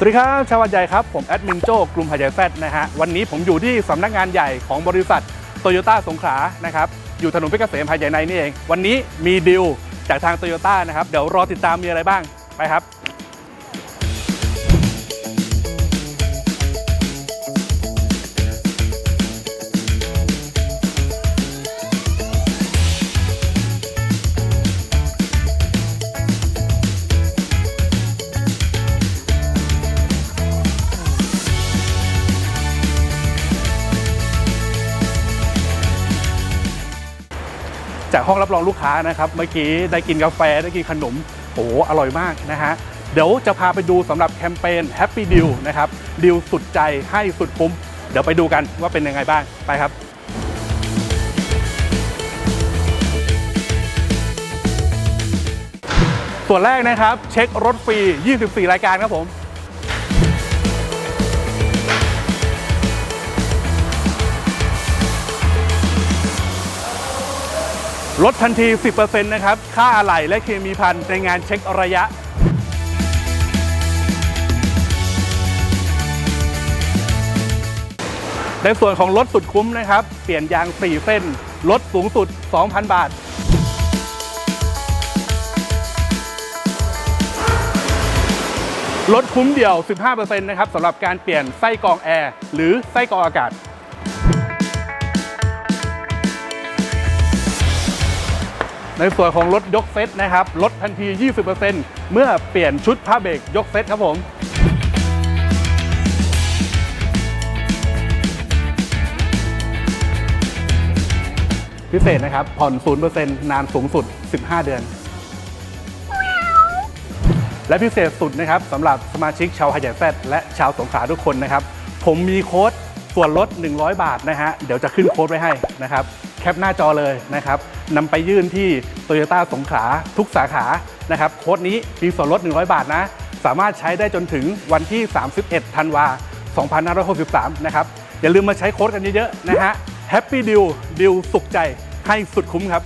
สวัสดีครับชาวใหญ่ครับ ผมแอดมินโจกลุ่มหายใจแฟดนะฮะวันนี้ผมอยู่ที่สำนักงานใหญ่ของบริษัทโตโยต้าสงขลานะครับอยู่ถนนเพชรเกษมหายใจในนี่เอง วันนี้มีดิวจากทางโตโยต้านะครับ เดี๋ยวรอติดตามมีอะไรบ้าง ไปครับ จากห้องรับรองลูกค้านะครับเมื่อกี้ได้กินกาแฟได้กินขนมโอ้โหอร่อยมากนะฮะเดี๋ยวจะพาไปดูสำหรับแคมเปญ Happy Deal นะครับดีลสุดใจให้สุดคุ้ม เดี๋ยวไปดูกันว่าเป็นยังไงบ้างไปครับส่วนแรกนะครับ เช็ครถฟรี 24 รายการครับผม ลดทันที 10%นะครับ ค่าอะไหล่และเคมีพันในงานเช็คระยะ ในส่วนของรถสุดคุ้มนะครับ เปลี่ยนยาง 4 เส้น ลดสูงสุด 2,000 บาท ลดคุ้มเดียว 15%นะครับสำหรับการเปลี่ยนไส้กรองแอร์ หรือไส้กรองอากาศ ในส่วนของรถยกเซตนะครับลดทันที 20%เมื่อเปลี่ยนชุดผ้าเบรกยกเซตครับผมพิเศษนะครับ ผ่อน 0%นานสูงสุด 15 เดือน และพิเศษสุดนะครับสำหรับสมาชิกชาวไฮแยแซดและชาวสงขลาทุกคนนะครับ ผมมีโค้ดส่วนลด 100 บาทนะฮะ เดี๋ยวจะขึ้นโค้ดไว้ให้นะครับ ปหน้าจอเลยนะครับนำไปยื่นที่โตโยต้าสงขลาทุกสาขานะครับโค้ดนี้มีส่วนลด 100 บาทนะ สามารถใช้ได้จนถึงวันที่ 31 ธันวา 2563 นะครับ อย่าลืมมาใช้โค้ดกันเยอะๆนะฮะแฮปปี้ดิวดิวสุขใจให้สุดคุ้มครับ